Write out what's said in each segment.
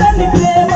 తల్లి ప్రేమ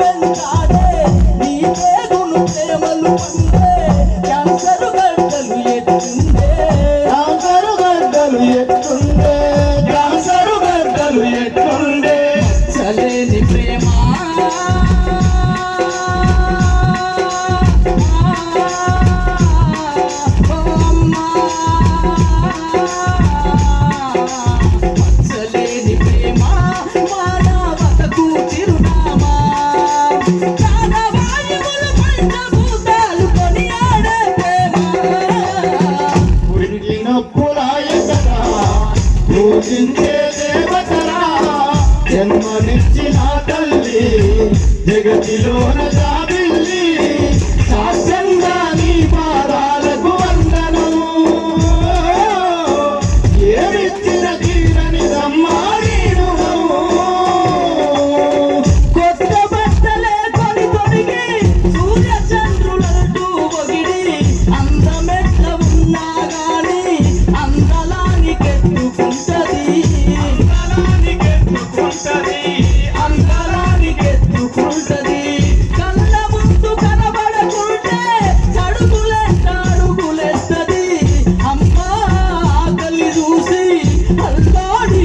వెలుగాడే నీ పేరును ప్రేమలు పండే క్యాన్సర్ గడ్డలు పూజించే దేవతరా జన్మనిచ్చిన తల్లి జగతిలోన జాబిల్లి శాస్త్రంగా నీ పాదాలకు వందను. ఏమిచ్చినది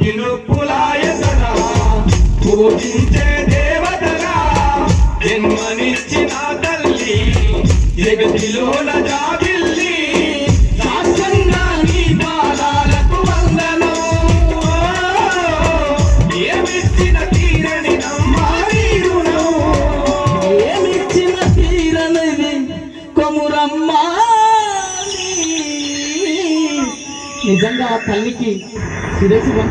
గిలుపులాయసనా పూజించే దేవతగా జన్మనిచ్చిన తల్లి. జగతిలోన జాబిల్లి శాస్త్రంగా నీ పాదాలకు వందనం. ఏమిచ్చిన తీరని నమ్మారి రుణం? ఏమిచ్చిన తీరనిది కొమురమ్మా నిజంగా ఆ తల్లికి శిరస్సు